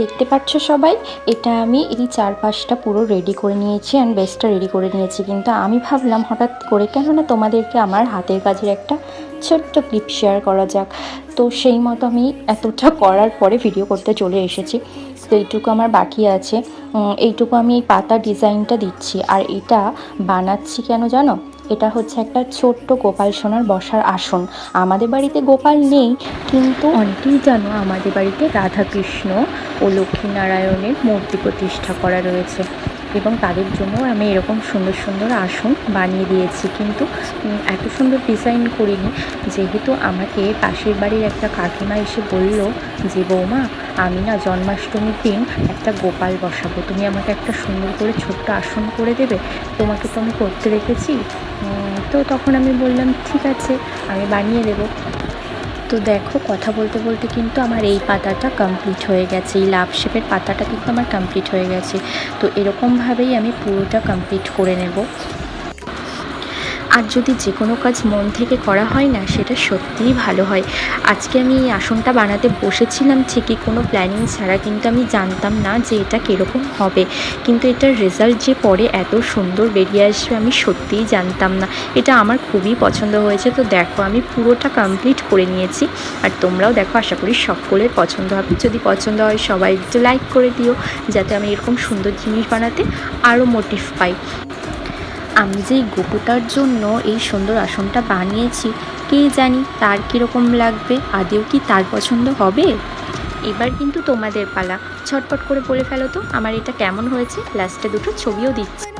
দেখতে পাচ্ছ সবাই? এটা আমি এই চারপাশটা পুরো রেডি করে নিয়েছি অ্যান্ড বেসটা রেডি করে নিয়েছি। কিন্তু আমি ভাবলাম হঠাৎ করে কেননা তোমাদেরকে আমার হাতের কাজের একটা ছোট্ট ক্লিপ শেয়ার করা যাক। তো সেই মতো আমি এতটা করার পরে ভিডিও করতে চলে এসেছি। তো এইটুকু আমার বাকি আছে। এইটুকু আমি এই পাতা ডিজাইনটা দিচ্ছি। আর এটা বানাচ্ছি কেন জানো? এটা হচ্ছে একটা ছোট্ট গোপাল সোনার বসার আসন। আমাদের বাড়িতে গোপাল নেই, কিন্তু অনেকেই জানো আমাদের বাড়িতে রাধাকৃষ্ণ ও লক্ষ্মীনারায়ণের মূর্তি প্রতিষ্ঠা করা রয়েছে। এবং তাদের জন্য আমি এরকম সুন্দর সুন্দর আসন বানিয়ে দিয়েছি। কিন্তু এত সুন্দর ডিজাইন করিনি। যেহেতু আমাকে পাশের বাড়ির একটা কাকিমা এসে বলল যে, বৌমা, আমি না জন্মাষ্টমীর দিন একটা গোপাল বসাবো। তুমি আমাকে একটা সুন্দর করে ছোট্ট আসন করে দেবে। তোমাকে তো আমি করতে রেখেছি তো তখন আমি বললাম, ঠিক আছে, আমি বানিয়ে দেবো। তো দেখো, কথা বলতে বলতে কিন্তু আমার এই পাতাটা কমপ্লিট হয়ে গেছে। এই লাভ শেপের পাতাটা কিন্তু আমার কমপ্লিট হয়ে গেছে। তো এরকমভাবেই আমি পুরোটা কমপ্লিট করে নেব। আর যদি যে কোনো কাজ মন থেকে করা হয় না, সেটা সত্যিই ভালো হয়। আজকে আমি এই আসনটা বানাতে বসেছিলাম ঠিকই, কোনো প্ল্যানিং ছাড়া, কিন্তু আমি জানতাম না যে এটা কীরকম হবে। কিন্তু এটার রেজাল্ট যে পরে এত সুন্দর বেরিয়ে আসবে, আমি সত্যিই জানতাম না। এটা আমার খুবই পছন্দ হয়েছে। তো দেখো, আমি পুরোটা কমপ্লিট করে নিয়েছি। আর তোমরাও দেখো, আশা করি সকলের পছন্দ হবে। যদি পছন্দ হয়, সবাই একটু লাইক করে দিও, যাতে আমি এরকম সুন্দর জিনিস বানাতে আরও মোটিভ পাই। আমি যে এই গোপুটার জন্য এই সুন্দর আসনটা বানিয়েছি, কে জানি তার কীরকম লাগবে? আদেও কি তার পছন্দ হবে? এবার কিন্তু তোমাদের পালা। ছটপট করে বলে ফেলো তো, আমার এটা কেমন হয়েছে? লাস্টে দুটো ছবিও দিচ্ছি।